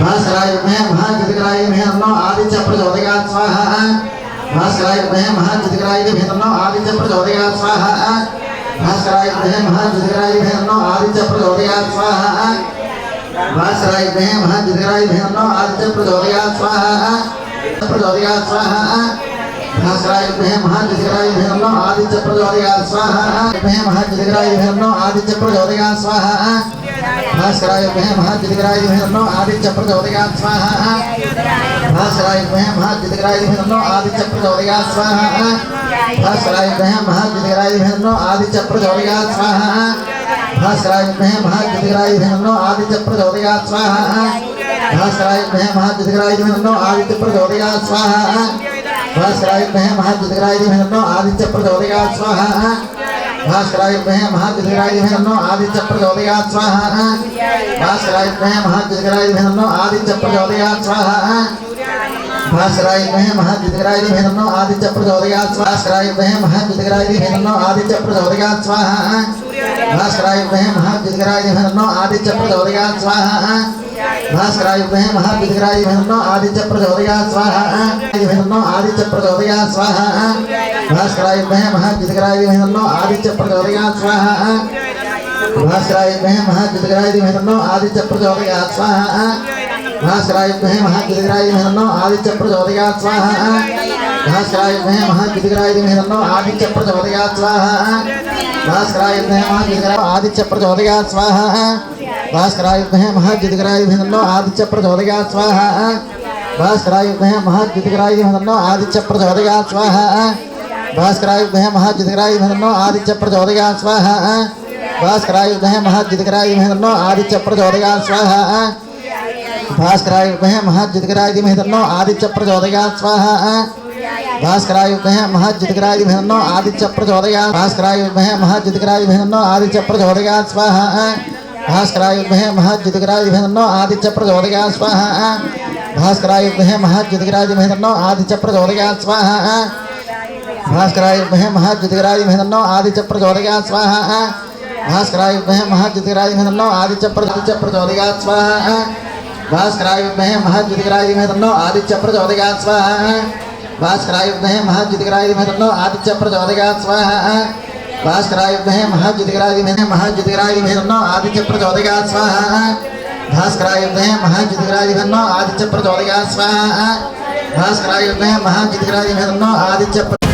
भास्कराय महाजितकराय नमो आदित्य प्रचोदयात् स्वाहा भास्कराय महाजितकराय नमो आदित्य प्रचोदयात् स्वाहा भास्कराय महाजितकराय नमो आदित्य प्रचोदयात् स्वाहा भास्कराय महाजितकराय नमो आदित्य प्रचोदयात् स्वाहा। प्रचोदयात् स्वाहा भास्कराय महाजितकराय नमो आदित्य प्रचोदयात् स्वाहा महाजितकराय नमो आदित्य प्रचोदयात् स्वाहा। भास्कराय महाजितकराय नमो आदित्य प्रचोदयात् स्वाहा। भास्कराय महाजितकराय नमो आदित्य प्रचोदयात् स्वाहा। भास्कराय महाजितकराय नमो आदित्य प्रचोदयात् स्वाहा। भास्कराय महाजितकराय नमो आदित्य प्रचोदयात् स्वाहा। भास्कराय महाजितकराय नमो आदित्य प्रचोदयात् स्वाहा। भास्कराय महाजितकराय नमो आदित्य प्रचोदयात् स्वाहा। भास्कराय महाजितकराय नमो आदित्य प्रचोदयात् स्वाहा भास्कराय महाजितकराय नमो आदित्य प्रचोदयात् स्वाहा भास्कराय महाजितकराय नमो आदित्य प्रचोदयात् स्वाहा भास्कराय महाजितकराय नमो आदित्य प्रचोदयात् स्वाहा भास्कराय महाजितकराय नमो आदित्य प्रचोदयात् स्वाहा भास्कराय महाजितकराय नमो आदित्य प्रचोदयात् स्वाहा नमो आदित्य प्रचोदयात् स्वाहा भास्कराय महाजितकराय नमो आदित्य प्रचोदयात् स्वाहा भास्कराय महाजितकराय नमो आदित्य प्रचोदयात् स्वाहा भास्कराय महाजितकराय नमो आदित्य प्रचोदयात् स्वाहा भास्कराय महाजितकराय नमो आदित्य प्रचोदयात् स्वाहा भास्कराय महाजितकराय आदित्य प्रचोदयात् स्वाहा भास्कराय महाजितकराय नमो आदित्य प्रचोदयात् स्वाहा। भास्कराय महाजितकराय नमो आदित्य प्रचोदयात् स्वाहा। भास्कराय महाजितकराय नमो आदित्य प्रचोदयात् स्वाहा। भास्कराय महाजितकराय नमो आदित्य प्रचोदयात् स्वाहा। भास्कराय महाजितकराय नमो आदित्य प्रचोदयात् स्वाहा। भास्कराय महाजितकराय नमो आदित्य प्रचोदयात् भास्कराय महाजितकराय नमो आदित्य प्रचोदयात् स्वाहा। भास्कराय महाजितकराय नमो आदित्य प्रचोदयात् स्वाहा। भास्कराय महाजितकराय नमो आदित्य प्रचोदयात् स्वाहा। भास्कराय महाजितकराय नमो आदित्य प्रचोदयात् स्वाहा। भास्कराय महाजितकराय नमो आदित्य प्रचोदयात् स्वाहा। भास्कराय महाजितकराय नमो आदित्य प्रचोदयात् स्वाहा। भास्कराय महाजितकराय नमो आदित्य स्वाहा। भास्कराय महाजितकराय महाजितकराय नमो आदित्य प्रचोदयात् स्वाहा। भास्कराय महाजितकराय नमो आदित्य प्रचोदयात् स्वाहा भास्कराय महाजितकराय नमो आदित्य